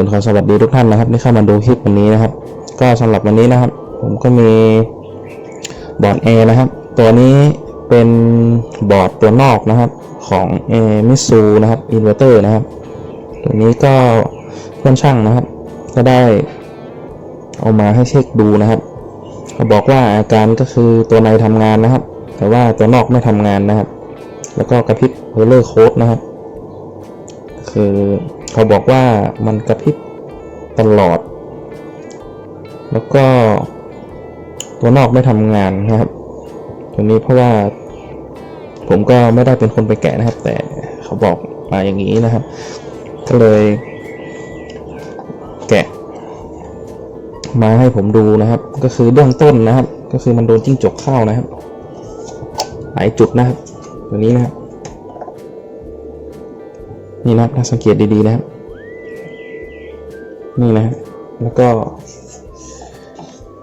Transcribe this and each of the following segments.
ก่อนอื่นขอสวัสดีทุกท่านนะครับที่เข้ามาดูคลิปวันนี้นะครับ ก็สำหรับวันนี้นะครับ ผมก็มีบอร์ด A นะครับ ตัวนี้เป็นบอร์ดตัวนอกนะครับของ A m i s u นะครับอินเวอร์เตอร์นะครับ ตัวนี้ก็เพื่อนช่างนะครับ ก็ได้เอามาให้เช็คดูนะครับเขาบอกว่าอาการก็คือตัวในทำงานนะครับ แต่ว่าตัวนอกไม่ทำงานนะครับ แล้วก็กระพริบเฮเลอร์โค้ดนะครับ คือ เขาบอกว่ามันกระพริบตลอด แล้วก็ตัวนอกไม่ทำงานนะครับตัวนี้เพราะว่า ผมก็ไม่ได้เป็นคนไปแกะนะครับ แต่เขาบอกมาอย่างนี้นะครับ ก็เลยแกะ มาให้ผมดูนะครับ ก็คือเบื้องต้นนะครับ ก็คือมันโดนจิ้งจกเข้านะครับ หลายจุดนะครับตัวนี้นะครับ นี่นะครับถ้าสังเกตดีๆนะครับ นี่นะครับแล้วก็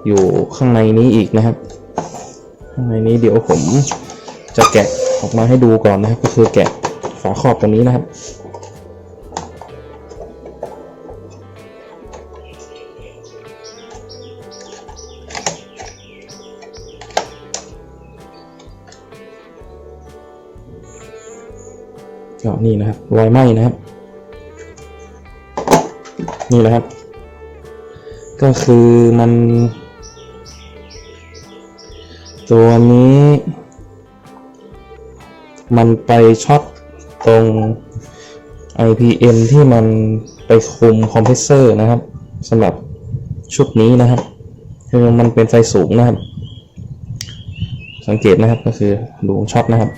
อยู่ข้างในนี้อีกนะครับ ข้างในนี้เดี๋ยวผมจะแกะออกมาให้ดูก่อนนะครับ ก็คือแกะฝาครอบตรงนี้นะครับ ก็นี่นะครับรอยไหม้นะครับ นี่นะครับ ก็คือมัน ตัวนี้ มันไปช็อตตรง IPM ที่มันไปคุมคอมเพรสเซอร์นะครับสำหรับชุดนี้นะครับ คือมันเป็นไฟสูงนะครับ สังเกตนะครับก็คือดูช็อตนะครับ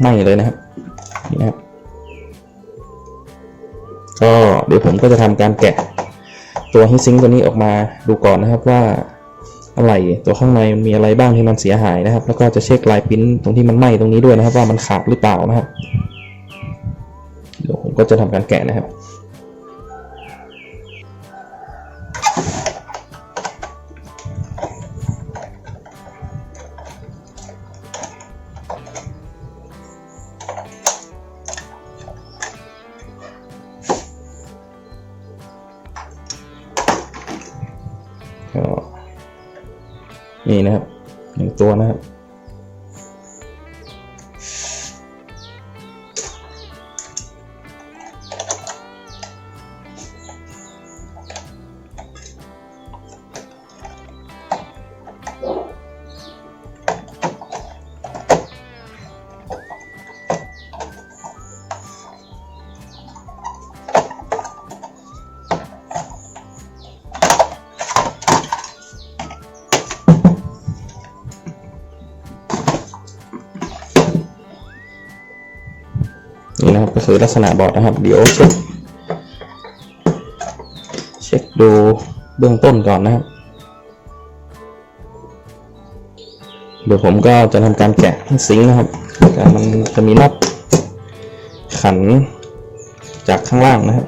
ไหม้เลยนะครับนี่นะครับ ก็เดี๋ยวผมก็จะทำการแกะตัวฮีซิงตัวนี้ออกมาดูก่อนนะครับว่าอะไรตัวข้างในมันมีอะไรบ้างที่มันเสียหายนะครับ แล้วก็จะเช็คลายพิ้นตรงที่มันไหม้ตรงนี้ด้วยนะครับ ว่ามันขาดหรือเปล่านะครับเดี๋ยวผมก็จะทำการแกะนะครับ นี่นะครับหนึ่งตัวนะครับ คือลักษณะบอร์ดนะครับ เดี๋ยวเช็คเช็คดูเบื้องต้นก่อนนะครับเดี๋ยวผมก็จะทำการแกะให้ซิงนะครับมันจะมีน็อตขันจากข้างล่างนะครับ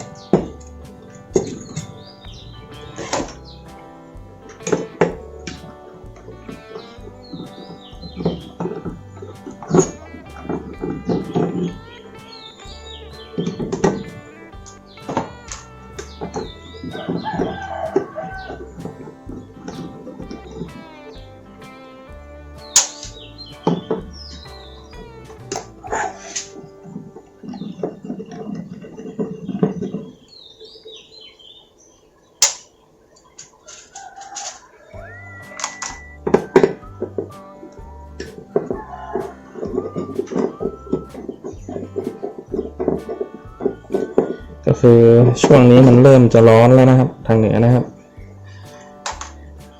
คือช่วงนี้มันเริ่มจะร้อนแล้วนะครับ ทางเหนือนะครับ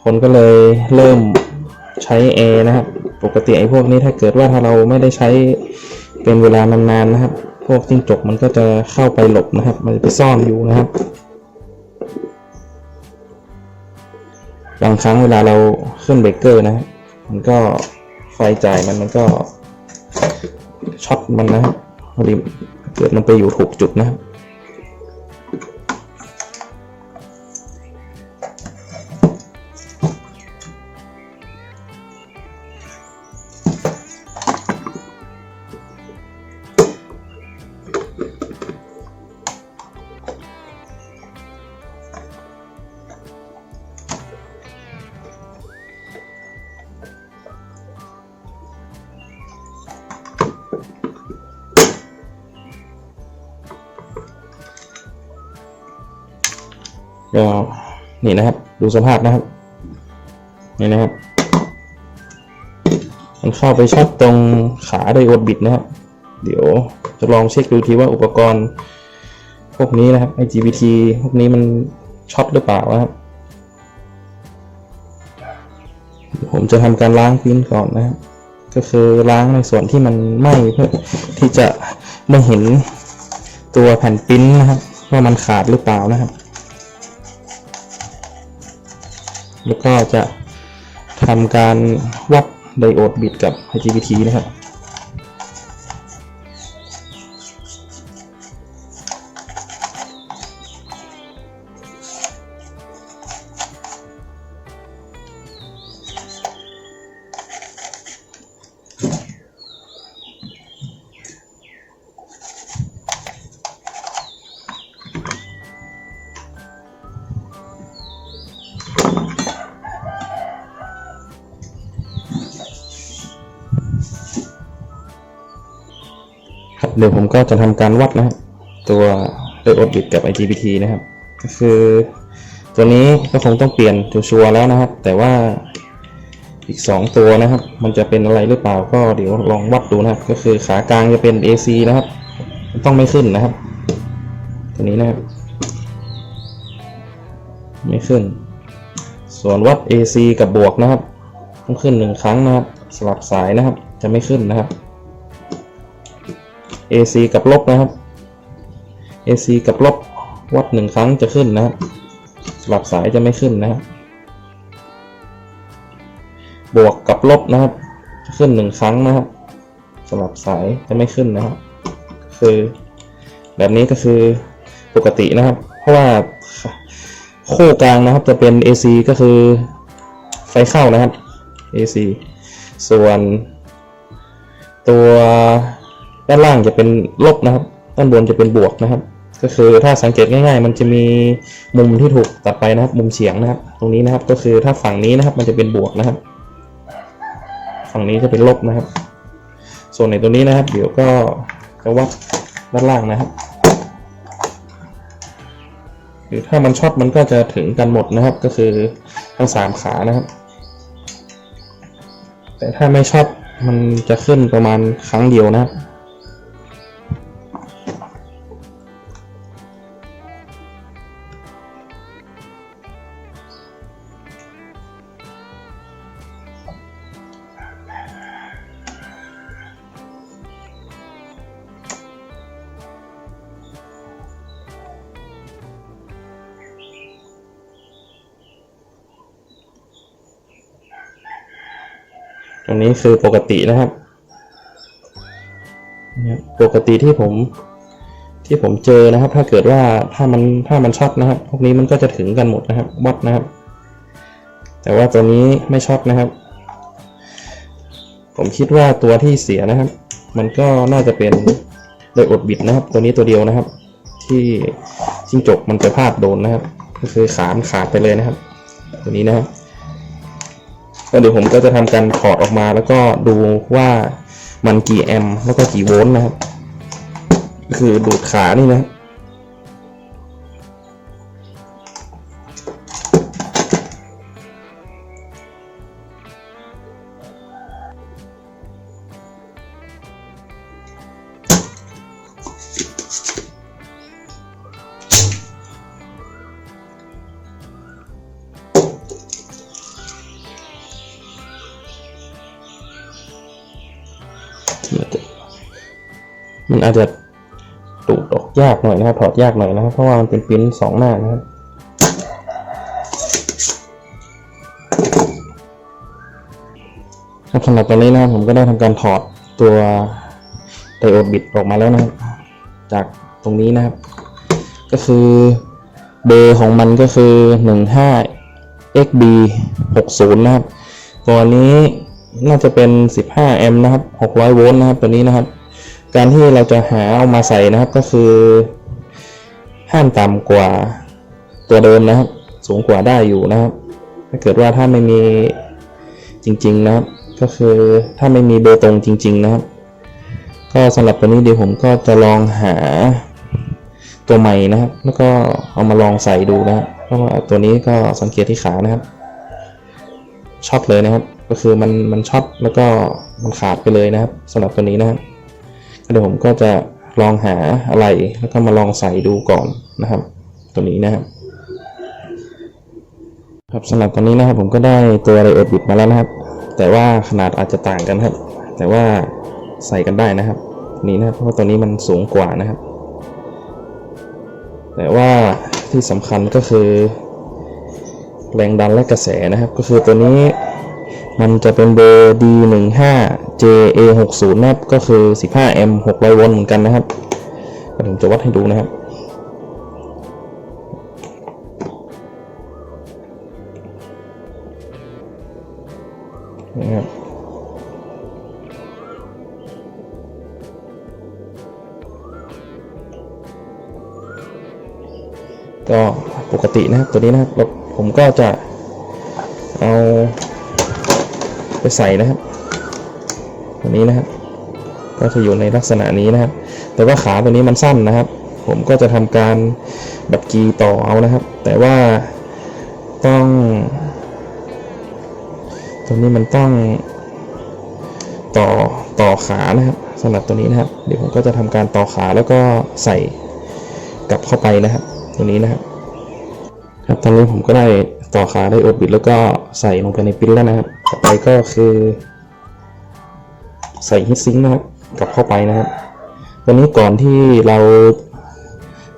คนก็เลยเริ่มใช้แอร์นะครับ ปกติไอ้พวกนี้ถ้าเกิดว่าถ้าเราไม่ได้ใช้เป็นเวลานานๆนะครับ พวกจิ้งจกมันก็จะเข้าไปหลบนะครับ มันจะไปซ่อนอยู่นะครับ บางครั้งเวลาเราขึ้นเบรกเกอร์นะมันก็ไฟจ่ายมันมันก็ช็อตมันนะครับพอเกิดมันไปอยู่ถูกจุดนะครับ ก็นี่นะครับ ดูสภาพนะครับนี่นะครับ มันเข้าไปช็อตตรงขาไดโอดบิดนะครับ เดี๋ยวจะลองเช็คดูทีว่าอุปกรณ์ พวกนี้นะครับ IGBT พวกนี้มันช็อตหรือเปล่าครับผมจะทำการล้างพิ้นก่อนนะครับก็คือล้างในส่วนที่มันไหม้เพื่อที่จะไม่เห็นตัวแผ่นปริ้นนะครับว่ามันขาดหรือเปล่านะครับ แล้วก็จะทำการวัดไดโอดบิดกับ IGBT นะครับ ดี๋ยวผมก็จะทำการวัดนะครับตัวไดโอดบิดกับ IGBT นะครับ ก็คือตัวนี้ก็คงต้องเปลี่ยนชัวร์ๆแล้วนะครับ แต่ว่าอีก 2 ตัวนะครับ มันจะเป็นอะไรหรือเปล่าก็เดี๋ยวลองวัดดูนะครับ ก็คือขากลางจะเป็น AC นะครับ ต้องไม่ขึ้นนะครับ ตัวนี้นะครับ ไม่ขึ้น ส่วนวัด AC กับบวกนะครับ ต้องขึ้นหนึ่งครั้งนะครับสลับสายนะครับ จะไม่ขึ้นนะครับ AC กับลบนะครับ AC กับลบวัดหนึ่งครั้งจะขึ้นนะครับสลับสายจะไม่ขึ้นนะครับบวกกับลบนะครับ จะขึ้นหนึ่งครั้งนะครับสลับสายจะไม่ขึ้นนะครับ คือแบบนี้ก็คือปกตินะครับ เพราะว่าคู่กลางนะครับจะเป็น AC ก็คือไฟเข้านะครับ AC ส่วนตัว ด้านล่างจะเป็นลบนะครับ ด้านบนจะเป็นบวกนะครับ ก็คือถ้าสังเกตง่าย ๆ มันจะมีมุมที่ถูกตัดไปนะครับ มุมเฉียงนะครับ ตรงนี้นะครับก็คือถ้าฝั่งนี้นะครับ มันจะเป็นบวกนะครับ ฝั่งนี้จะเป็นลบนะครับ ส่วนในตัวนี้นะครับ เดี๋ยวก็จะวัดด้านล่างนะครับคือถ้ามันช็อตมันก็จะถึงกันหมดนะครับ ก็คือทั้งสามขานะครับ แต่ถ้าไม่ช็อตมันจะขึ้นประมาณครั้งเดียวนะครับ นี้คือปกตินะครับ ปกติที่ผมที่ผมเจอนะครับ ถ้าเกิดว่าถ้ามันถ้ามันช็อตนะครับ พวกนี้มันก็จะถึงกันหมดนะครับวัดนะครับ แต่ว่าตัวนี้ไม่ช็อตนะครับ ผมคิดว่าตัวที่เสียนะครับ มันก็น่าจะเป็นไดโอดบิดนะครับ ตัวนี้ตัวเดียวนะครับ ที่จิ้งจกมันไปพลาดโดนนะครับ ก็คือขามนขาดไปเลยนะครับ ตัวนี้นะครับ ก็เดี๋ยวผมก็จะทำการถอดออกมาแล้วก็ดูว่ามันกี่แอมป์แล้วก็กี่โวลต์นะครับ คือดูดขานี่นะ อาจจะดูดออกยากหน่อยนะครับ ถอดยากหน่อยนะครับ เพราะว่ามันเป็นปิ้นสองหน้านะครับครับสำหรับตอนนี้นะครับผมก็ได้ทำการถอดตัวไดโอดบิดออกมาแล้วนะครับ จากตรงนี้นะครับ ก็คือเบอร์ของมันก็คือ 15 XB 60นะครับตัวนี้น่าจะเป็น 15 แอมป์นะครับ 600 โวลต์นะครับ ตัวนี้นะครับ การที่เราจะหาเอามาใส่นะครับก็คือ ห้ามต่ำกว่าตัวเดิมนะครับ สูงกว่าได้อยู่นะครับ ถ้าเกิดว่าถ้าไม่มีจริง ๆนะครับ ก็คือถ้าไม่มีเบอร์ตรงจริง ๆ นะครับ ก็สำหรับตัวนี้เดี๋ยวผมก็จะลองหาตัวใหม่นะครับ แล้วก็เอามาลองใส่ดูนะครับเพราะว่าตัวนี้ก็สังเกตที่ขานะครับช็อตเลยนะครับ ก็คือมันมันช็อตแล้วก็มันขาดไปเลยนะครับสำหรับตัวนี้นะครับ เดี๋ยวผมก็จะลองหาอะไรแล้วก็มาลองใส่ดูก่อนนะครับ ตัวนี้นะครับครับสำหรับตอนนี้นะครับผมก็ได้ตัวไดโอดบิดมาแล้วนะครับ แต่ว่าขนาดอาจจะต่างกันครับ แต่ว่าใส่กันได้นะครับ นี่นะครับเพราะว่าตัวนี้มันสูงกว่านะครับ แต่ว่าที่สำคัญก็คือ แรงดันและกระแสนะครับ ก็คือตัวนี้มันจะเป็นเบอร์ D15 JA60 นะครับ ก็คือ 15แอมป์600โวลต์เหมือนกันนะครับผมจะวัดให้ดูนะครับ นะครับก็ปกตินะครับตัวนี้นะครับผมก็จะเอาไปใส่นะครับ นี้นะครับ ก็จะอยู่ในลักษณะนี้นะครับ แต่ว่าขาตัวนี้มันสั้นนะครับ ผมก็จะทำการบัดกีต่อเอานะครับ แต่ว่าต้องตัวนี้มันต้องต่อต่อขานะครับสำหรับตัวนี้นะครับ เดี๋ยวผมก็จะทำการต่อขาแล้วก็ใส่กลับเข้าไปนะครับ ตัวนี้นะครับ ครับตอนนี้ผมก็ได้ต่อขาได้อดบิดแล้วก็ใส่ลงไปในปิ้นแล้วนะครับ ต่อไปก็คือ ใส่ฮิตซิงค์นะครับกลับเข้าไปนะครับตัวนี้ก่อนที่เรา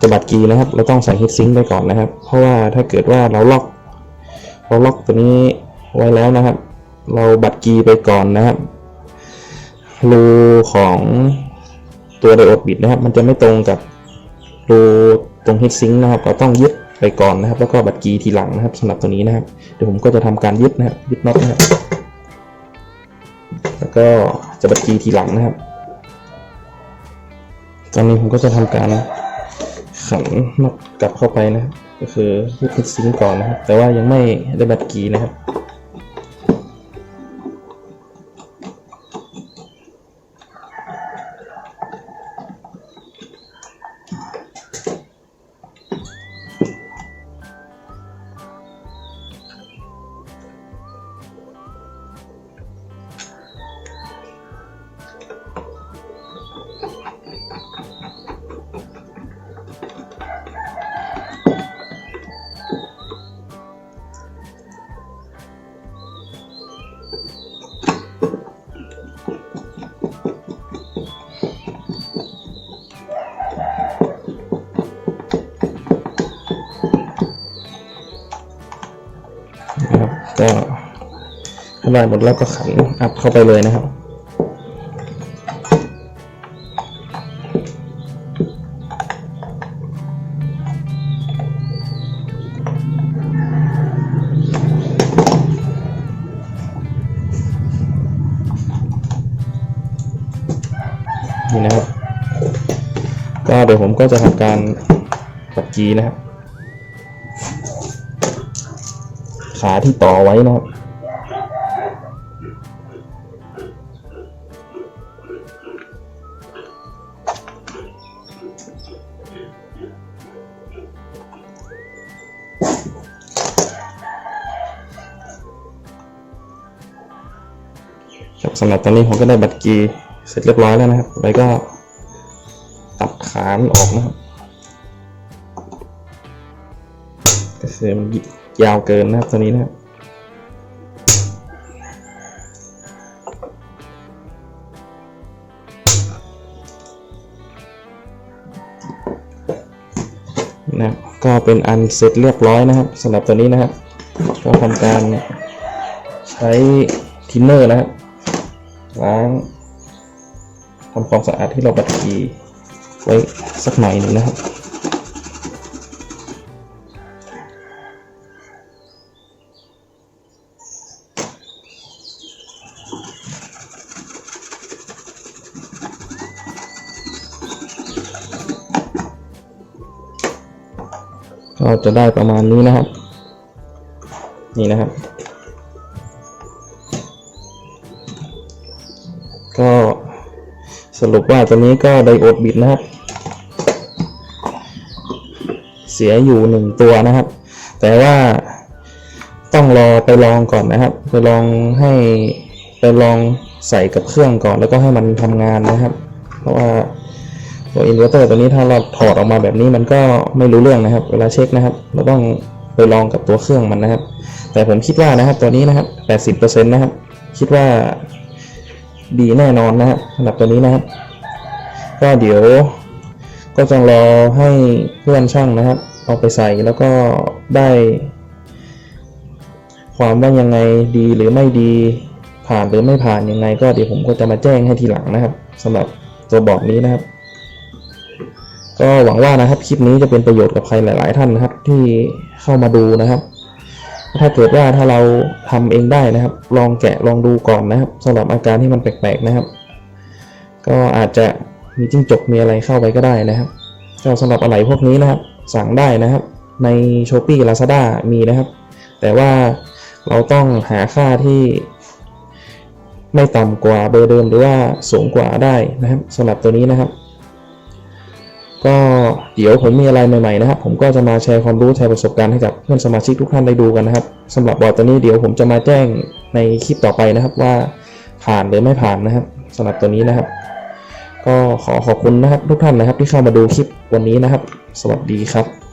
จะบัดกีนะครับ เราต้องใส่ฮิตซิงค์ไปก่อนนะครับ เพราะว่าถ้าเกิดว่าเราล็อก เราล็อกตัวนี้ไว้แล้วนะครับ เราบัดกีไปก่อนนะครับรูของตัวไดโอดบิดนะครับ มันจะไม่ตรงกับรูตรงฮิตซิงค์นะครับ เราต้องยึดไปก่อนนะครับ แล้วก็บัดกีทีหลังนะครับสำหรับตัวนี้นะครับ เดี๋ยวผมก็จะทำการยึดนะครับยึดน็อตนะครับแล้วก็ จะบัดกีทีหลังนะครับ ตอนนี้ผมก็จะทำการขันนกกลับเข้าไปนะครับก็คือยึดฮิดซิงก่อนนะครับ แต่ว่ายังไม่ได้บัดกีนะครับ ก็ถ้าได้หมดแล้วก็ขันอัพเข้าไปเลยนะครับนี่นะครับ ก็เดี๋ยวผมก็จะทำการปัดกีนะครับ ขาที่ต่อไว้นะครับสำหรับตอนนี้ผมก็ได้บัตรกีเสร็จเรียบร้อยแล้วนะครับไปก็ตัดขานออกนะครับก็คือมัน ยาวเกินนะครับตัวนี้นะครับนะครับก็เป็นอันเสร็จเรียบร้อยนะครับสำหรับตัวนี้นะครับก็ทำการใช้ทินเนอร์นะครับล้างทำความสะอาดที่เราบัดกีไว้สักหน่อยหนึ่งนะครับ ก็จะได้ประมาณนี้นะครับ นี่นะครับ ก็สรุปว่าตัวนี้ก็ไดโอดบิดนะครับ เสียอยู่หนึ่งตัวนะครับ แต่ว่าต้องรอไปลองก่อนนะครับ ไปลองให้ไปลองใส่กับเครื่องก่อนแล้วก็ให้มันทำงานนะครับ เพราะว่า ตัวอินเวอร์เตอร์ตัวนี้ถ้าเราถอดออกมาแบบนี้มันก็ไม่รู้เรื่องนะครับ เวลาเช็คนะครับ เราต้องไปลองกับตัวเครื่องมันนะครับ แต่ผมคิดว่านะครับตัวนี้นะครับ 80%นะครับ คิดว่าดีแน่นอนนะครับสำหรับตัวนี้นะครับ ก็เดี๋ยวก็จะรอให้เพื่อนช่างนะครับ เอาไปใส่แล้วก็ได้ ความว่ายังไงดีหรือไม่ดีผ่านหรือไม่ผ่านยังไง ก็เดี๋ยวผมก็จะมาแจ้งให้ทีหลังนะครับสำหรับตัวบอร์ดนี้นะครับ ก็หวังว่านะครับคลิปนี้จะเป็นประโยชน์กับใครหลาย ๆ ท่านนะครับ ที่เข้ามาดูนะครับ ถ้าเกิดว่าถ้าเราทำเองได้นะครับ ลองแกะลองดูก่อนนะครับสำหรับอาการที่มันแปลก ๆ นะครับ ก็อาจจะมีจิ้งจกมีอะไรเข้าไปก็ได้นะครับก็สำหรับอะไรพวกนี้นะครับ สั่งได้นะครับ ใน s h อ p e e Lazada มีนะครับ แต่ว่าเราต้องหาค่าที่ไม่ต่ำกว่าเบอร์เดิมหรือว่าสูงกว่าได้นะครับสำหรับตัวนี้นะครับ ก็เดี๋ยวผมมีอะไรใหม่ๆนะครับ ผมก็จะมาแชร์ความรู้แชร์ประสบการณ์ให้กับเพื่อนสมาชิกทุกท่านได้ดูกันนะครับสำหรับบอร์ดตัวนี้เดี๋ยวผมจะมาแจ้งในคลิปต่อไปนะครับว่าผ่านหรือไม่ผ่านนะครับสำหรับตัวนี้นะครับ ก็ขอขอบคุณนะครับทุกท่านนะครับที่เข้ามาดูคลิปวันนี้นะครับ สวัสดีครับ